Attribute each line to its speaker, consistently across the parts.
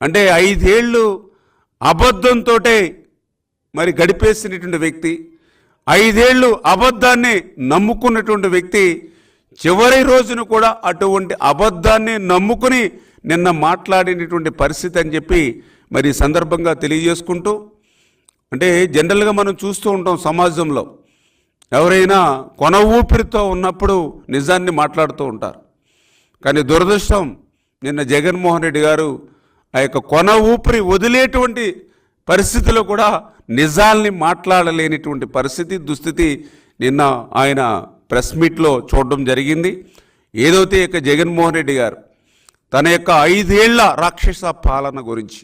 Speaker 1: అంటే ఐదేళ్ళు అబద్ధంతో మరి గడిపేసినటువంటి వ్యక్తి ఐదేళ్ళు అబద్ధాన్ని నమ్ముకున్నటువంటి వ్యక్తి చివరి రోజున కూడా అటువంటి అబద్ధాన్ని నమ్ముకుని నిన్న మాట్లాడినటువంటి పరిస్థితి అని చెప్పి మరి సందర్భంగా తెలియజేసుకుంటూ అంటే జనరల్గా మనం చూస్తూ ఉంటాం సమాజంలో ఎవరైనా కొన ఊపిరితో ఉన్నప్పుడు నిజాన్ని మాట్లాడుతూ ఉంటారు. కానీ దురదృష్టం నిన్న జగన్మోహన్ రెడ్డి గారు ఆ యొక్క కొన ఊపిరి వదిలేటువంటి పరిస్థితిలో కూడా నిజాల్ని మాట్లాడలేనిటువంటి పరిస్థితి దుస్థితి నిన్న ఆయన ప్రెస్ మీట్లో చూడడం జరిగింది. ఏదైతే ఇక జగన్మోహన్ రెడ్డి గారు తన యొక్క ఐదేళ్ళ రాక్షస పాలన గురించి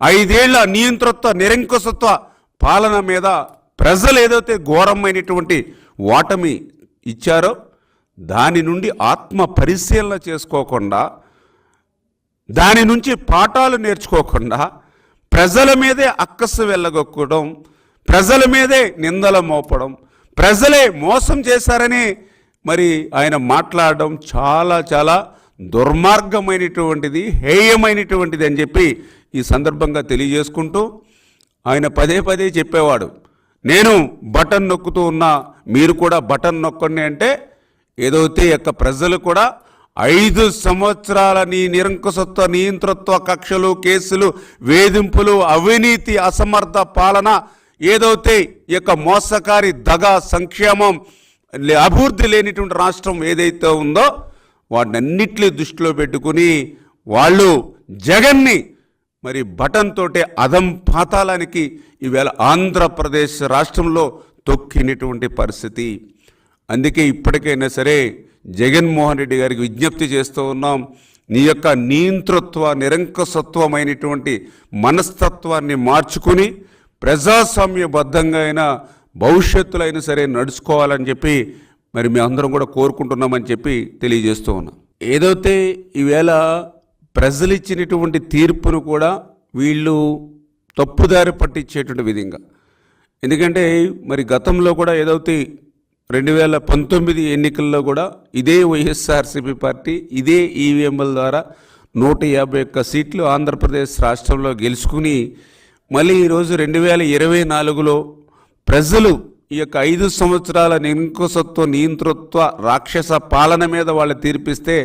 Speaker 1: ఐదేళ్ళ నియంతృత్వ నిరంకుశత్వ పాలన మీద ప్రజలు ఏదైతే ఘోరమైనటువంటి ఓటమి ఇచ్చారో దాని నుండి ఆత్మ పరిశీలన చేసుకోకుండా దాని నుంచి పాఠాలు నేర్చుకోకుండా ప్రజల మీదే అక్కసు వెళ్ళగొక్కడం ప్రజల మీదే నిందల మోపడం ప్రజలే మోసం చేశారని మరి ఆయన మాట్లాడడం చాలా చాలా దుర్మార్గమైనటువంటిది హేయమైనటువంటిది అని చెప్పి ఈ సందర్భంగా తెలియజేసుకుంటూ ఆయన పదే పదే చెప్పేవాడు నేను బటన్ నొక్కుతూ ఉన్నా మీరు కూడా బటన్ నొక్కండి అంటే ఏదైతే యొక్క ప్రజలు కూడా ఐదు సంవత్సరాల నీ నిరంకుశత్వ నియంతృత్వ కక్షలు కేసులు వేధింపులు అవినీతి అసమర్థ పాలన ఏదైతే ఈ యొక్క మోసకారి దగ సంక్షేమం లే- అభివృద్ధి లేనిటువంటి రాష్ట్రం ఏదైతే ఉందో వాటినన్నిటిని దృష్టిలో పెట్టుకుని వాళ్ళు జగన్ని మరి బటన్ తోటే అదం పాతాళానికి ఈవేళ ఆంధ్రప్రదేశ్ రాష్ట్రంలో తొక్కినటువంటి పరిస్థితి. అందుకే ఇప్పటికైనా సరే జగన్మోహన్ రెడ్డి గారికి విజ్ఞప్తి చేస్తూ ఉన్నాం. నీ యొక్క నియంతృత్వ నిరంకసత్వమైనటువంటి మనస్తత్వాన్ని మార్చుకుని ప్రజాస్వామ్యబద్ధంగా అయినా భవిష్యత్తులో అయినా సరే నడుచుకోవాలని చెప్పి మరి మేము అందరం కూడా కోరుకుంటున్నామని చెప్పి తెలియజేస్తూ ఉన్నాం. ఏదైతే ఈవేళ ప్రజలు ఇచ్చినటువంటి తీర్పును కూడా వీళ్ళు తప్పుదారి పట్టించేటువంటి విధంగా. ఎందుకంటే మరి గతంలో కూడా ఏదైతే రెండు వేల పంతొమ్మిది ఎన్నికల్లో కూడా ఇదే వైఎస్ఆర్సీపీ పార్టీ ఇదే ఈవీఎంల ద్వారా నూట యాభై ఒక్క సీట్లు ఆంధ్రప్రదేశ్ రాష్ట్రంలో గెలుచుకుని మళ్ళీ ఈరోజు రెండు వేల ఇరవై నాలుగులో ప్రజలు ఈ యొక్క ఐదు సంవత్సరాల నింకసత్వ నియంతృత్వ రాక్షస పాలన మీద వాళ్ళు తీర్పిస్తే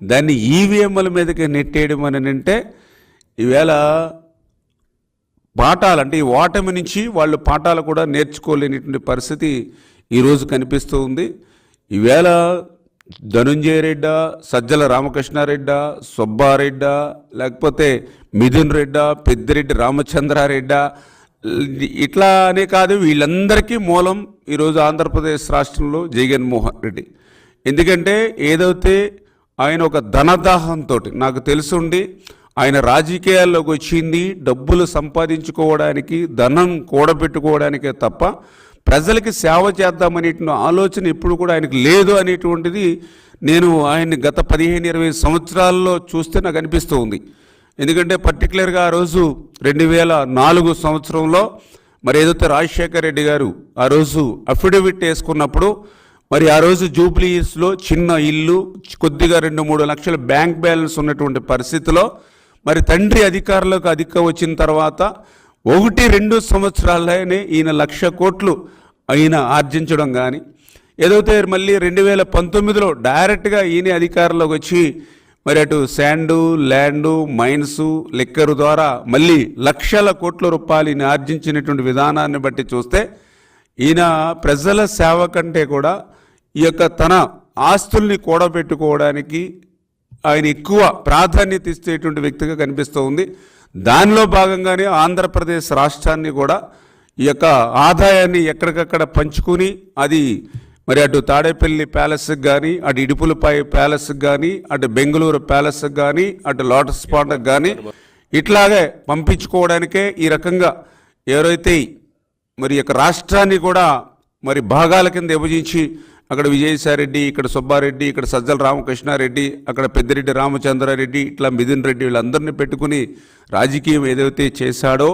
Speaker 1: దాన్ని ఈవీఎంల మీదకి నెట్టేయడం అని అంటే ఈవేళ పాఠాలు అంటే ఈ ఓటమి నుంచి వాళ్ళు పాఠాలు కూడా నేర్చుకోలేనిటువంటి పరిస్థితి ఈరోజు కనిపిస్తూ ఉంది. ఈవేళ ధనుంజయ రెడ్డ సజ్జల రామకృష్ణారెడ్డ సుబ్బారెడ్డ లేకపోతే మిథున్ రెడ్డ పెద్దిరెడ్డి రామచంద్రారెడ్డ ఇట్లా అనే కాదు వీళ్ళందరికీ మూలం ఈరోజు ఆంధ్రప్రదేశ్ రాష్ట్రంలో జగన్మోహన్ రెడ్డి. ఎందుకంటే ఏదైతే ఆయన ఒక ధనదాహంతో నాకు తెలుసుండి ఆయన రాజకీయాల్లోకి వచ్చింది డబ్బులు సంపాదించుకోవడానికి ధనం కూడబెట్టుకోవడానికే తప్ప ప్రజలకి సేవ చేద్దామనే ఆలోచన ఎప్పుడు కూడా ఆయనకు లేదు అనేటువంటిది నేను ఆయన్ని గత పదిహేను ఇరవై సంవత్సరాల్లో చూస్తే నాకు అనిపిస్తూ ఉంది. ఎందుకంటే పర్టికులర్గా ఆ రోజు రెండు వేల నాలుగు సంవత్సరంలో మరి ఏదైతే రాజశేఖర రెడ్డి గారు ఆ రోజు అఫిడవిట్ వేసుకున్నప్పుడు మరి ఆ రోజు జూబ్లీస్లో చిన్న ఇల్లు కొద్దిగా రెండు మూడు లక్షల బ్యాంక్ బ్యాలెన్స్ ఉన్నటువంటి పరిస్థితిలో మరి తండ్రి అధికారంలోకి అధిక వచ్చిన తర్వాత ఒకటి రెండు సంవత్సరాలనే ఈయన లక్ష కోట్లు ఆయన ఆర్జించడం కానీ ఏదైతే మళ్ళీ రెండు వేల పంతొమ్మిదిలో డైరెక్ట్గా ఈయన అధికారంలోకి వచ్చి మరి అటు శాండు ల్యాండు మైన్స్ లిక్కరు ద్వారా మళ్ళీ లక్షల కోట్ల రూపాయలు ఈయన ఆర్జించినటువంటి విధానాన్ని బట్టి చూస్తే ఈయన ప్రజల సేవ కంటే కూడా ఈ యొక్క తన ఆస్తుల్ని కూడబెట్టుకోవడానికి ఆయన ఎక్కువ ప్రాధాన్యత ఇచ్చేటువంటి వ్యక్తిగా కనిపిస్తూ ఉంది. దానిలో భాగంగానే ఆంధ్రప్రదేశ్ రాష్ట్రాన్ని కూడా ఈ యొక్క ఆదాయాన్ని ఎక్కడికక్కడ పంచుకుని అది మరి అటు తాడేపల్లి ప్యాలెస్కి కానీ అటు ఇడుపులపై ప్యాలెస్కి కానీ అటు బెంగళూరు ప్యాలెస్కి కానీ అటు లోటస్ పాండ్కి కానీ ఇట్లాగే పంపించుకోవడానికే ఈ రకంగా ఎవరైతే మరి యొక్క రాష్ట్రాన్ని కూడా మరి భాగాల కింద విభజించి అక్కడ విజయసాయిరెడ్డి ఇక్కడ సుబ్బారెడ్డి ఇక్కడ సజ్జల రామకృష్ణారెడ్డి అక్కడ పెద్దిరెడ్డి రామచంద్రారెడ్డి ఇట్లా మిథున్ రెడ్డి వీళ్ళందరినీ పెట్టుకుని రాజకీయం ఏదైతే చేశాడో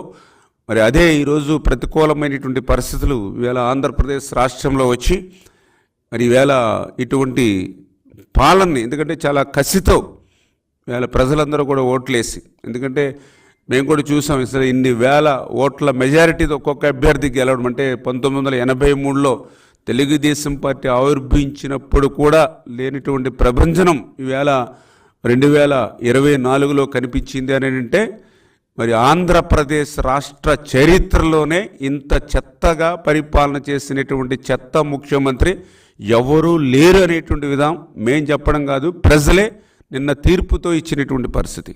Speaker 1: మరి అదే ఈరోజు ప్రతికూలమైనటువంటి పరిస్థితులు ఇవాళ ఆంధ్రప్రదేశ్ రాష్ట్రంలో వచ్చి మరి ఈవేళ ఇటువంటి పాలనని ఎందుకంటే చాలా కసితో వేళ ప్రజలందరూ కూడా ఓట్లేసి ఎందుకంటే మేము కూడా చూసాం సరే ఇన్ని వేల ఓట్ల మెజారిటీతో ఒక్కొక్క అభ్యర్థి గెలవడం అంటే పంతొమ్మిది వందల ఎనభై మూడులో తెలుగుదేశం పార్టీ ఆవిర్భవించినప్పుడు కూడా లేనిటువంటి ప్రభంజనం ఈవేళ రెండు వేల ఇరవై నాలుగులో కనిపించింది అని అంటే మరి ఆంధ్రప్రదేశ్ రాష్ట్ర చరిత్రలోనే ఇంత చెత్తగా పరిపాలన చేసినటువంటి చెత్త ముఖ్యమంత్రి ఎవరూ లేరు అనేటువంటి విధానం మేం చెప్పడం కాదు. ప్రజలే నిన్న తీర్పుతో ఇచ్చినటువంటి పరిస్థితి.